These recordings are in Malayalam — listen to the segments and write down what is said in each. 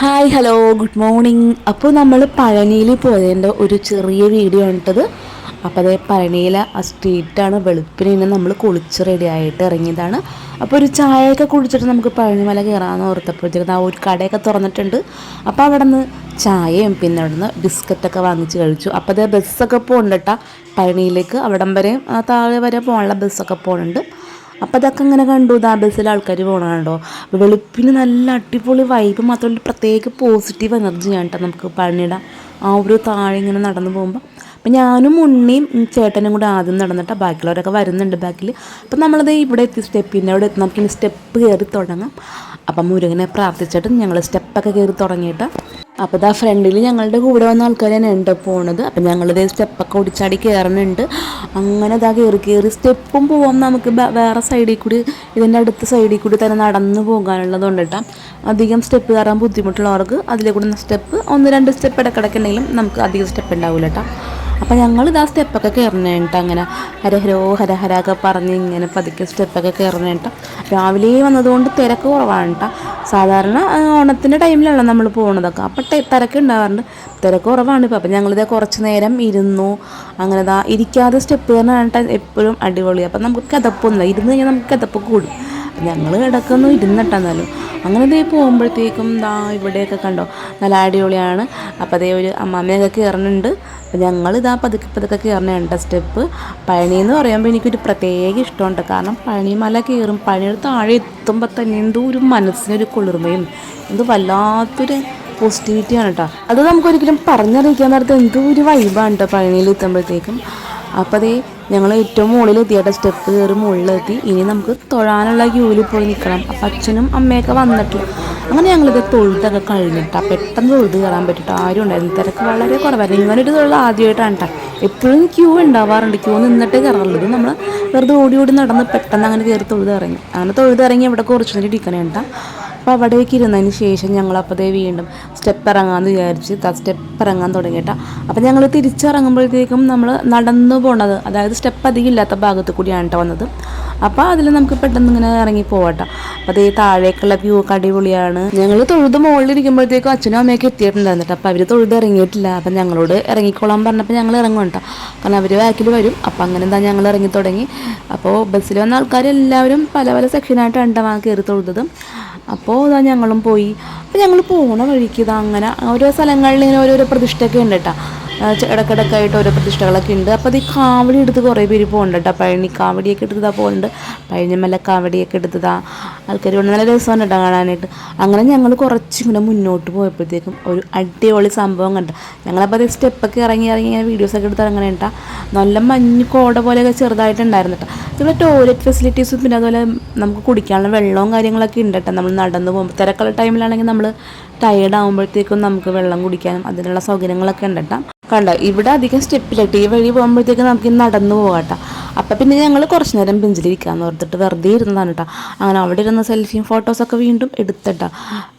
ഹായ് ഹലോ ഗുഡ് മോർണിംഗ് അപ്പോൾ നമ്മൾ പഴനിയിൽ പോയതിന്റെ ഒരു ചെറിയ വീഡിയോ ആണിട്ടത്. അപ്പോൾ അതേ പഴനിയിലെ ആ സ്ട്രീറ്റാണ് വെളുപ്പിന് ഇന്ന് നമ്മൾ കുളിച്ച് റെഡി ആയിട്ട് ഇറങ്ങിയതാണ്. അപ്പോൾ ഒരു ചായയൊക്കെ കുടിച്ചിട്ട് നമുക്ക് പഴനിമല കയറാമെന്ന് ഓർത്തപ്പോഴത്തേക്കും ആ ഒരു കടയൊക്കെ തുറന്നിട്ടുണ്ട്. അപ്പോൾ അവിടെ നിന്ന് ചായയും പിന്നെ അവിടെ നിന്ന് ബിസ്ക്കറ്റൊക്കെ വാങ്ങിച്ച് കഴിച്ചു. അപ്പോൾ അതേ ബസ്സൊക്കെ പോകുന്നുണ്ട് പഴനിയിലേക്ക്. അവിടം വരെ ആ താഴെ വരെ പോകാനുള്ള ബസ്സൊക്കെ പോകുന്നുണ്ട് അപ്പോൾ അതൊക്കെ ഇങ്ങനെ കണ്ടു. ഇതാ ബസ്സിൽ ആൾക്കാർ പോകണുണ്ടോ അപ്പോൾ വെളുപ്പിന് നല്ല അടിപൊളി വൈബ് മാത്രമല്ല പ്രത്യേക പോസിറ്റീവ് എനർജിയാണ് കേട്ടോ നമുക്ക് പഴനിയുടെ ആ ഒരു താഴെ ഇങ്ങനെ നടന്നു പോകുമ്പോൾ അപ്പം ഞാനും ഉണ്ണിയും ചേട്ടനും കൂടെ ആദ്യം നടന്നിട്ട് ബാക്കിയുള്ളവരൊക്കെ വരുന്നുണ്ട് ബാക്കിൽ അപ്പം നമ്മളത് ഇവിടെ എത്തി. സ്റ്റെപ്പിന്റെ അവിടെ എത്തി. നമുക്കിനി സ്റ്റെപ്പ് കയറി തുടങ്ങാം. അപ്പം മുരുകനെ പ്രാർത്ഥിച്ചിട്ട് ഞങ്ങൾ സ്റ്റെപ്പൊക്കെ കയറി തുടങ്ങിയിട്ട് അപ്പോൾ ഇതാ ഫ്രണ്ടിൽ ഞങ്ങളുടെ കൂടെ വന്ന ആൾക്കാർ തന്നെ ഉണ്ട് പോണത്. അപ്പം ഞങ്ങളിത് സ്റ്റെപ്പൊക്കെ ഓടിച്ചാടി കയറുന്നുണ്ട് അങ്ങനെ ഇതാ കയറി കയറി സ്റ്റെപ്പും പോവാം നമുക്ക് വേറെ സൈഡിൽ കൂടി ഇതിന്റെ അടുത്ത സൈഡിൽ കൂടി തന്നെ നടന്നു പോകാനുള്ളതുകൊണ്ട് കേട്ടോ അധികം സ്റ്റെപ്പ് കയറാൻ ബുദ്ധിമുട്ടുള്ളവർക്ക് അതിലെ സ്റ്റെപ്പ് ഒന്ന് രണ്ട് സ്റ്റെപ്പ് ഇടക്കിടക്കുണ്ടെങ്കിലും നമുക്ക് അധികം സ്റ്റെപ്പ് ഉണ്ടാവില്ല കേട്ടോ അപ്പം ഞങ്ങൾ ഇതാ സ്റ്റെപ്പൊക്കെ കയറുന്നുണ്ട് അങ്ങനെ. ഹരഹരോ ഹരഹരൊക്കെ പറഞ്ഞ് ഇങ്ങനെ പതുക്കെ സ്റ്റെപ്പൊക്കെ കയറുന്നുണ്ട് രാവിലെ വന്നതുകൊണ്ട് തിരക്ക് കുറവാണ് കേട്ടോ സാധാരണ ഓണത്തിന്റെ ടൈമിലല്ല നമ്മൾ പോകുന്നതൊക്കെ അപ്പം തിരക്ക് ഉണ്ടാവാറുണ്ട് തിരക്ക് കുറവാണ് ഇപ്പോൾ അപ്പം ഞങ്ങളിത് കുറച്ച് നേരം ഇരുന്നു. അങ്ങനെ ഇതാ ഇരിക്കാതെ സ്റ്റെപ്പ് കയറാനായിട്ട് എപ്പോഴും അടിപൊളി. അപ്പം നമുക്ക് കിതപ്പൊന്നുമില്ല ഇരുന്ന് കഴിഞ്ഞാൽ നമുക്ക് കിതപ്പ് കൂടും. ഞങ്ങൾ കിടക്കുന്നു ഇരുന്നിട്ടെന്നാലും അങ്ങനെ ദേ പോകുമ്പോഴത്തേക്കും ദാ ഇവിടെയൊക്കെ കണ്ടോ? നല്ല അടിപൊളിയാണ്. അപ്പോൾ അതേ ഒരു അമ്മാമ്മയൊക്കെ കയറുന്നുണ്ട്. അപ്പോൾ ഞങ്ങൾ ഇതാ പതുക്കെ പതുക്കെ കയറുന്നുണ്ട് സ്റ്റെപ്പ്. പഴനി എന്ന് പറയുമ്പോൾ എനിക്കൊരു പ്രത്യേക ഇഷ്ടമുണ്ട്. കാരണം പഴനി മല കയറും. പഴനിയുടെ താഴെ എത്തുമ്പോൾ തന്നെ എന്തോ ഒരു മനസ്സിനൊരു കുളിർമയും എന്തോ വല്ലാത്തൊരു പോസിറ്റിവിറ്റിയാണ് കേട്ടോ അത് നമുക്കൊരിക്കലും പറഞ്ഞറിയിക്കാൻ നേരത്തെ എന്തോ ഒരു വൈബാണ് കേട്ടോ പഴനിയിൽ എത്തുമ്പോഴത്തേക്കും. അപ്പോൾ അതേ ഞങ്ങൾ ഏറ്റവും മുകളിൽ എത്തിയിട്ട് സ്റ്റെപ്പ് കയറി മുകളിലെത്തി. ഇനി നമുക്ക് തൊഴാനുള്ള ക്യൂവിൽ പോയി നിൽക്കണം അപ്പം അച്ഛനും അമ്മയൊക്കെ വന്നിട്ട് അങ്ങനെ ഞങ്ങളിത് തൊഴുതൊക്കെ കഴിഞ്ഞിട്ടാ. പെട്ടെന്ന് തൊഴുത് കയറാൻ പറ്റിയിട്ട് ആരും ഉണ്ടായിരുന്നു തിരക്ക് വളരെ കുറവായിരുന്നു. ഇങ്ങനെ ഒരു തൊഴിൽ ആദ്യമായിട്ടാണ് കേട്ടോ എപ്പോഴും ക്യൂ ഉണ്ടാവാറുണ്ട്. ക്യൂ നിന്നിട്ടേ കയറാറുള്ളത് നമ്മൾ വെറുതെ ഓടി ഓടി നടന്ന് പെട്ടെന്ന് അങ്ങനെ കയറി തൊഴുത് ഇറങ്ങി. അങ്ങനെ തൊഴുത് ഇറങ്ങി ഇവിടെ കുറച്ച് നേരം ഇരിക്കണേ കേട്ടോ അപ്പോൾ അവിടേക്ക് ഇരുന്നതിന് ശേഷം ഞങ്ങൾ അപ്പോഴേ വീണ്ടും സ്റ്റെപ്പ് ഇറങ്ങാമെന്ന് വിചാരിച്ച് സ്റ്റെപ്പ് ഇറങ്ങാൻ തുടങ്ങിയിട്ടാ അപ്പോൾ ഞങ്ങൾ തിരിച്ചിറങ്ങുമ്പോഴത്തേക്കും നമ്മൾ നടന്നു പോണത് അതായത് സ്റ്റെപ്പ് അധികം ഇല്ലാത്ത ഭാഗത്ത് കൂടിയാണ് കേട്ടോ വന്നത്. അപ്പോൾ അതിൽ നമുക്ക് പെട്ടെന്ന് ഇങ്ങനെ ഇറങ്ങി പോവാട്ടോ. അപ്പോൾ അതേ താഴേക്കുള്ള വ്യൂ ഒക്കെ അടിപൊളിയാണ്. ഞങ്ങൾ തൊഴുത് മുകളിലിരിക്കുമ്പോഴത്തേക്കും അച്ഛനും അമ്മയൊക്കെ എത്തിയിട്ടുണ്ടായിരുന്നു കേട്ടോ അപ്പോൾ അവർ തൊഴുത് ഇറങ്ങിയിട്ടില്ല. അപ്പം ഞങ്ങളോട് ഇറങ്ങിക്കോളാൻ പറഞ്ഞപ്പോൾ ഞങ്ങൾ ഇറങ്ങും കേട്ടോ കാരണം അവർ ബാക്കിൽ വരും. അപ്പോൾ അങ്ങനെ എന്താ ഞങ്ങൾ ഇറങ്ങി തുടങ്ങി. അപ്പോൾ ബസ്സിൽ വന്ന ആൾക്കാർ എല്ലാവരും പല പല സെക്ഷനായിട്ടാണ് കേട്ടോ കയറി തൊഴുതത്. അപ്പോൾ ഇതാ ഞങ്ങളും പോയി. അപ്പോൾ ഞങ്ങൾ പോണ വഴിക്ക് ഇതാ അങ്ങനെ ഓരോ സ്ഥലങ്ങളിൽ ഇങ്ങനെ ഓരോരോ പ്രതിഷ്ഠയൊക്കെ ഉണ്ട് കേട്ടോ ഇടക്കിടക്കായിട്ട് ഓരോ പ്രതിഷ്ഠകളൊക്കെ ഉണ്ട്. അപ്പോൾ അത് ഈ കാവടി എടുത്ത് കുറേ പേര് പോകുന്നുണ്ട് കേട്ടോ പഴനി കാവടിയൊക്കെ എടുത്തതാ പോകുന്നുണ്ട് പഴനിമല കാവടിയൊക്കെ എടുത്തതാ. ആൾക്കാർ കൊണ്ട് നല്ല രസമാണ് കേട്ടോ കാണാനായിട്ട്. അങ്ങനെ ഞങ്ങൾ കുറച്ചിങ്ങനെ മുന്നോട്ട് പോയപ്പോഴത്തേക്കും ഒരു അടിപൊളി സംഭവം കണ്ട. ഞങ്ങളപ്പോൾ അത് സ്റ്റെപ്പൊക്കെ ഇറങ്ങി ഇറങ്ങി ഇങ്ങനെ വീഡിയോസൊക്കെ എടുത്ത് ഇറങ്ങണേട്ടാ നല്ല മഞ്ഞ് കോട പോലെയൊക്കെ ചെറുതായിട്ടുണ്ടായിരുന്നു കേട്ടോ ഇവിടെ ടോയ്ലറ്റ് ഫെസിലിറ്റീസും പിന്നെ അതുപോലെ നമുക്ക് കുടിക്കാനുള്ള വെള്ളവും കാര്യങ്ങളൊക്കെ ഉണ്ട് കേട്ടോ. നമ്മൾ നടന്നു പോകുമ്പോൾ തിരക്കുള്ള ടൈമിലാണെങ്കിൽ നമ്മൾ ടയേർഡ് ആകുമ്പോഴത്തേക്കും നമുക്ക് വെള്ളം കുടിക്കാനും അതിനുള്ള സൗകര്യങ്ങളൊക്കെ ഉണ്ട് കേട്ടോ. കണ്ടോ ഇവിടെ അധികം സ്റ്റെപ്പില്ല ഈ വഴി പോകുമ്പോഴത്തേക്ക് നമുക്ക് നടന്നു പോകാട്ടോ അപ്പം പിന്നെ ഞങ്ങൾ കുറച്ച് നേരം ബെഞ്ചിലിരിക്കാന്ന് ഓർത്തിട്ട് വെറുതെ ഇരുന്നതാണ് കേട്ടോ. അങ്ങനെ അവിടെ ഇരുന്ന സെൽഫിയും ഫോട്ടോസൊക്കെ വീണ്ടും എടുത്തിട്ടാ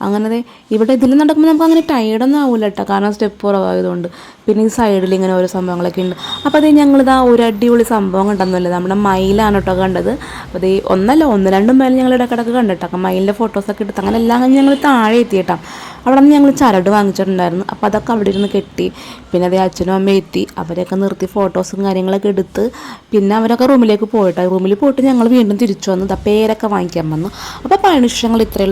അങ്ങനെ ഇവിടെ ഇതിൽ നടക്കുമ്പോൾ നമുക്ക് അങ്ങനെ ടയേർഡൊന്നും ആവില്ല കേട്ടോ. കാരണം സ്റ്റെപ്പ് കുറവായതുകൊണ്ട്. പിന്നെ ഈ സൈഡിൽ ഇങ്ങനെ ഓരോ സംഭവങ്ങളൊക്കെ ഉണ്ട്. അപ്പോൾ അതേ ഞങ്ങളിതാ ഒരു അടിപൊളി സംഭവം കണ്ടെന്നല്ലേ നമ്മുടെ മയിലാണ് കേട്ടോ കണ്ടത്. അപ്പോൾ അതേ ഒന്നല്ല ഒന്ന് രണ്ടും മയിൽ ഞങ്ങൾ ഇടക്കിടക്ക് കണ്ടിട്ടോ മയിലിന്റെ ഫോട്ടോസൊക്കെ എടുത്ത് അങ്ങനെ എല്ലാം കഴിഞ്ഞ് ഞങ്ങൾ താഴെ എത്തിയിട്ടാ അവിടെ നിന്ന് ഞങ്ങൾ ചരട് വാങ്ങിച്ചിട്ടുണ്ടായിരുന്നു. അപ്പോൾ അതൊക്കെ അവിടെ ഇരുന്ന് കെട്ടി. പിന്നെ അതേ അച്ഛനും അമ്മയും എത്തി. അവരെയൊക്കെ നിർത്തി ഫോട്ടോസും കാര്യങ്ങളൊക്കെ എടുത്ത്. പിന്നെ അവരൊക്കെ റൂമിലേക്ക് പോയിട്ടോ. റൂമിൽ പോയിട്ട് ഞങ്ങൾ വീണ്ടും തിരിച്ചു വന്നു. പേരൊക്കെ വാങ്ങിക്കാൻ വന്നു. അപ്പോൾ പണിഷങ്ങൾ ഇത്രയുള്ള